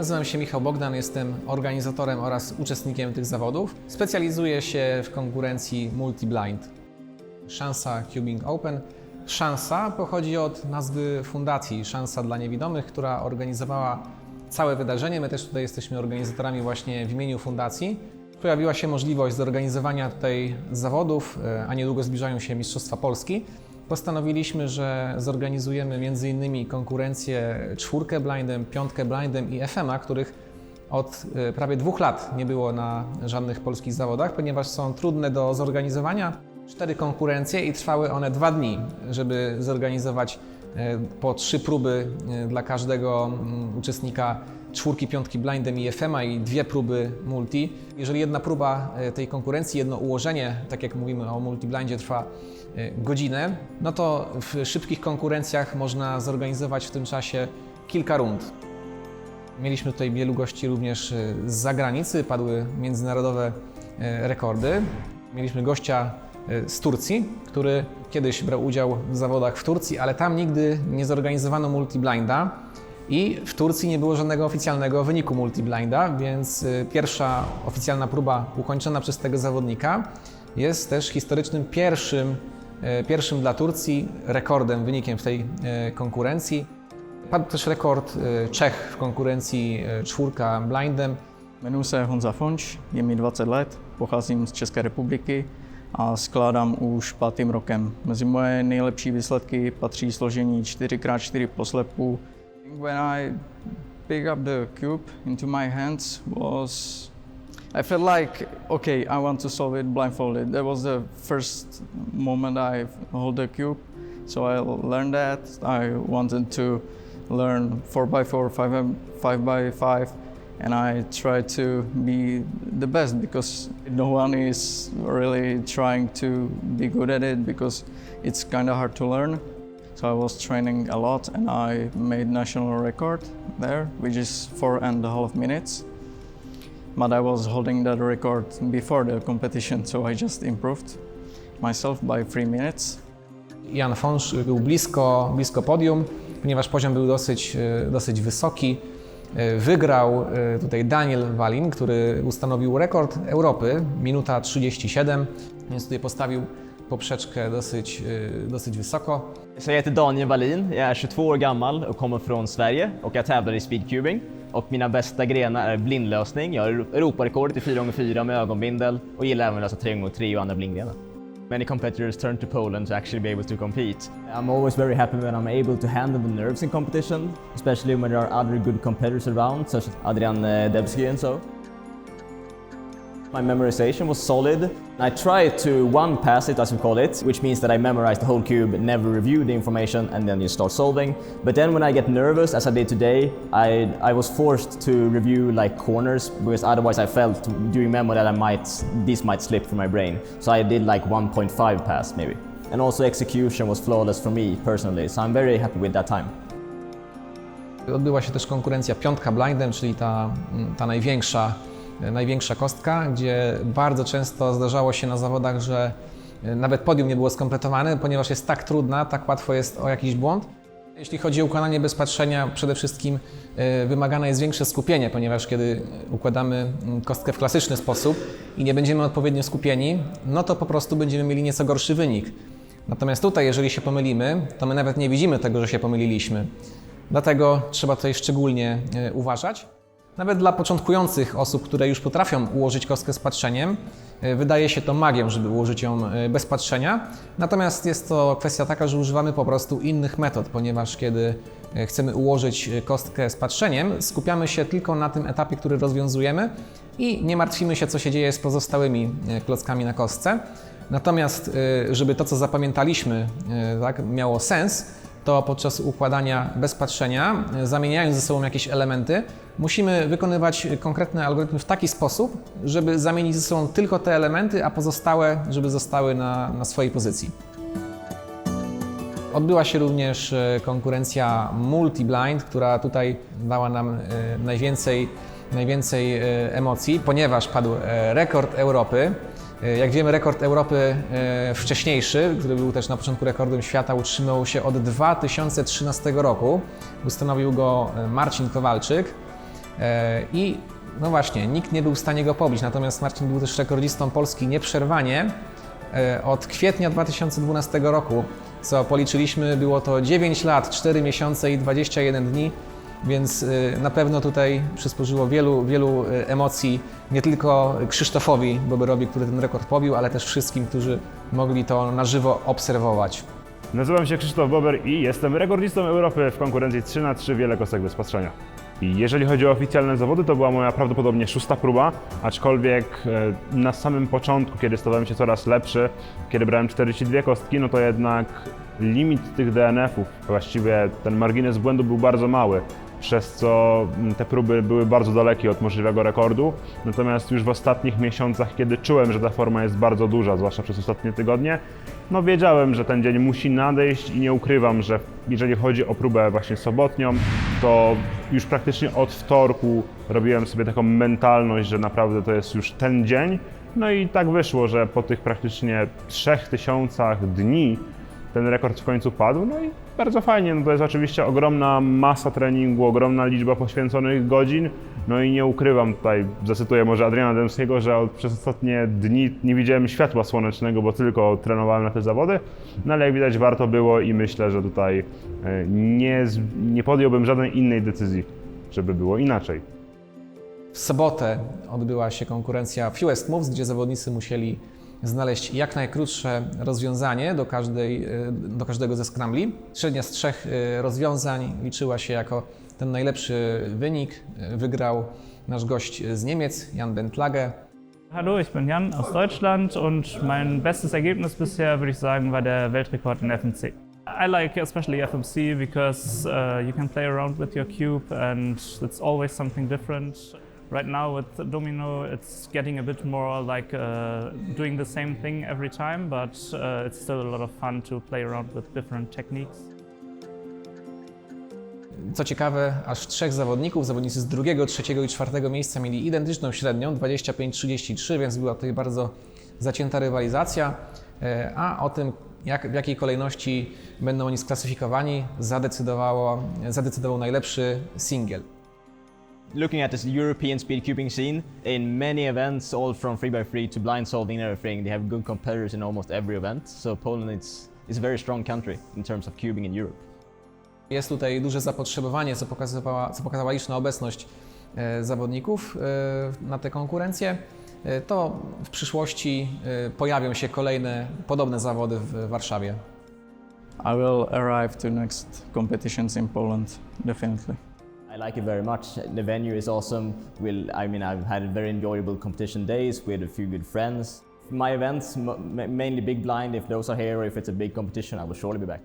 Nazywam się Michał Bogdan, jestem organizatorem oraz uczestnikiem tych zawodów. Specjalizuję się w konkurencji multi-blind. Szansa Cubing Open. Szansa pochodzi od nazwy fundacji Szansa dla Niewidomych, która organizowała całe wydarzenie. My też tutaj jesteśmy organizatorami właśnie w imieniu fundacji. Pojawiła się możliwość zorganizowania tutaj zawodów, e, a niedługo zbliżają się Mistrzostwa Polski. Postanowiliśmy, że zorganizujemy m.in. konkurencję czwórkę blindem, piątkę blindem i FM-a, których od e, prawie dwóch lat nie było na żadnych polskich zawodach, ponieważ są trudne do zorganizowania. Cztery konkurencje i trwały one dwa dni, żeby zorganizować e, po trzy próby e, dla każdego mm, uczestnika czwórki, piątki blindem i FM-a i dwie próby multi. Jeżeli jedna próba tej konkurencji, jedno ułożenie, tak jak mówimy o multiblindzie, trwa e, godzinę, no to w szybkich konkurencjach można zorganizować w tym czasie kilka rund. Mieliśmy tutaj wielu gości również e, z zagranicy, padły międzynarodowe e, rekordy. Mieliśmy gościa z Turcji, który kiedyś brał udział w zawodach w Turcji, ale tam nigdy nie zorganizowano multiblinda i w Turcji nie było żadnego oficjalnego wyniku multiblinda, więc pierwsza oficjalna próba ukończona przez tego zawodnika jest też historycznym pierwszym, pierwszym dla Turcji rekordem, wynikiem w tej e, konkurencji. Padł też rekord e, Czech w konkurencji e, czwórka blindem. Jmenuji se Honza Fonč, je mi 20 let, pocházím z České republiky a skládám už pátým rokem. Mezi moje nejlepší výsledky patří složení 4x4 poslepů. When I pick up the cube into my hands was I felt like okay, I want to solve it blindfolded. That was the first moment I hold the cube. So I learned that. I wanted to learn 4x4, 5 5x5 and I try to be the best because no one is really trying to be good at it because it's kind of hard to learn. So I was training a lot and I made national record there, which is four and a half minutes. But I was holding that record before the competition, so I just improved myself by three minutes. Jan Fonsz był blisko, blisko podium, ponieważ poziom był dosyć, e, dosyć wysoki. E, Wygrał e, tutaj Daniel Walin, który ustanowił rekord Europy, minuta 37, więc tutaj postawił poprzeczkę dosyć, dosyć wysoko. Jag heter Daniel Wallin, jag är 22 år gammal och kommer från Sverige och jag tävlar i speedcubing. Och mina bästa grenar är blindlösning. Jag har Europarekordet i 4x4 med ögonbindel och gillar även att lösa 3x3 och andra blindgrenar. Many competitors turn to Poland to actually be able to compete. I'm always very happy when I'm able to handle the nerves in competition, especially when there are other good competitors around, such as Adrian eh, Debski and so. My memorization was solid. I tried to one pass it, as we call it, which means that I memorized the whole cube, never review the information, and then you start solving. But then when I get nervous, as I did today, I, I was forced to review like corners because otherwise I felt during memo that I might this might slip from my brain. So I did like 1.5 pass maybe. And also execution was flawless for me personally, so I'm very happy with that time. Odbyła się też konkurencja piątka blindem, czyli ta, ta największa, największa kostka, gdzie bardzo często zdarzało się na zawodach, że nawet podium nie było skompletowane, ponieważ jest tak trudna, tak łatwo jest o jakiś błąd. Jeśli chodzi o ukonanie bez patrzenia, przede wszystkim e, wymagane jest większe skupienie, ponieważ kiedy układamy mm, kostkę w klasyczny sposób i nie będziemy odpowiednio skupieni, no to po prostu będziemy mieli nieco gorszy wynik. Natomiast tutaj, jeżeli się pomylimy, to my nawet nie widzimy tego, że się pomyliliśmy. Dlatego trzeba tutaj szczególnie e, uważać. Nawet dla początkujących osób, które już potrafią ułożyć kostkę z patrzeniem, e, wydaje się to magią, żeby ułożyć ją e, bez patrzenia. Natomiast jest to kwestia taka, że używamy po prostu innych metod, ponieważ kiedy e, chcemy ułożyć kostkę z patrzeniem, skupiamy się tylko na tym etapie, który rozwiązujemy i nie martwimy się, co się dzieje z pozostałymi klockami na kostce. Natomiast, żeby to, co zapamiętaliśmy, tak, miało sens, to podczas układania bez patrzenia, zamieniając ze sobą jakieś elementy, musimy wykonywać konkretne algorytmy w taki sposób, żeby zamienić ze sobą tylko te elementy, a pozostałe, żeby zostały na, na swojej pozycji. Odbyła się również e, konkurencja multi-blind, która tutaj dała nam e, najwięcej, najwięcej e, emocji, ponieważ padł rekord Europy. E, Jak wiemy, rekord Europy e, wcześniejszy, który był też na początku rekordem świata, utrzymał się od 2013 roku. Ustanowił go e, Marcin Kowalczyk. I no właśnie, nikt nie był w stanie go pobić, natomiast Marcin był też rekordzistą Polski nieprzerwanie od kwietnia 2012 roku, co policzyliśmy, było to 9 lat, 4 miesiące i 21 dni, więc e, na pewno tutaj przysporzyło wielu, wielu e, emocji, nie tylko Krzysztofowi Boberowi, który ten rekord pobił, ale też wszystkim, którzy mogli to na żywo obserwować. Nazywam się Krzysztof Bober i jestem rekordzistą Europy w konkurencji 3 na 3 wiele kostek bez patrzenia. I jeżeli chodzi o oficjalne zawody, to była moja prawdopodobnie szósta próba, aczkolwiek e, na samym początku, kiedy stawałem się coraz lepszy, kiedy brałem 42 kostki, no to jednak limit tych DNF-ów, właściwie ten margines błędu był bardzo mały, przez co mm, te próby były bardzo dalekie od możliwego rekordu. Natomiast już w ostatnich miesiącach, kiedy czułem, że ta forma jest bardzo duża, zwłaszcza przez ostatnie tygodnie, no wiedziałem, że ten dzień musi nadejść i nie ukrywam, że jeżeli chodzi o próbę właśnie sobotnią, to już praktycznie od wtorku robiłem sobie taką mentalność, że naprawdę to jest już ten dzień. No i tak wyszło, że po tych praktycznie 3000 dni ten rekord w końcu padł. No i bardzo fajnie, no to jest oczywiście ogromna masa treningu, ogromna liczba poświęconych godzin. No i nie ukrywam tutaj, zacytuję może Adriana Dębskiego, że przez ostatnie dni nie widziałem światła słonecznego, bo tylko trenowałem na te zawody. No ale jak widać warto było i myślę, że tutaj e, nie, nie podjąłbym żadnej innej decyzji, żeby było inaczej. W sobotę odbyła się konkurencja Fewest Moves, gdzie zawodnicy musieli znaleźć jak najkrótsze rozwiązanie do, każdej, e, do każdego ze scrambli. Średnia z trzech e, rozwiązań liczyła się jako ten najlepszy wynik. E, Wygrał nasz gość z Niemiec, Jan Bentlage. Hallo, ich bin Jan aus Deutschland und mein bestes Ergebnis bisher, würde ich sagen, war der Weltrekord in FMC. I like especially FMC because uh, you can play around with your cube and it's always something different. Right now with Domino, it's getting a bit more like uh, doing the same thing every time, but uh, it's still a lot of fun to play around with different techniques. Co ciekawe, aż trzech zawodników, zawodnicy z drugiego, trzeciego i czwartego miejsca mieli identyczną średnią 25-33, więc była tutaj bardzo zacięta rywalizacja. E, A o tym, jak, w jakiej kolejności będą oni sklasyfikowani, zadecydowało, zadecydował najlepszy singiel. Looking at this European speed cubing scene, in many events, all from 3x3 to blind solving and everything, they have good competitors in almost every event. So Poland is, is a very strong country in terms of cubing in Europe. Jest tutaj duże zapotrzebowanie, co pokazywała, co pokazała liczna obecność e, zawodników e, na tę konkurencję. E, To w przyszłości e, pojawią się kolejne podobne zawody w Warszawie. I will arrive to next competitions in Poland, definitely. I like it very much. The venue is awesome. We'll, I mean, I've had very enjoyable competition days with a few good friends. My events, mainly big blind, if those are here or if it's a big competition, I will surely be back.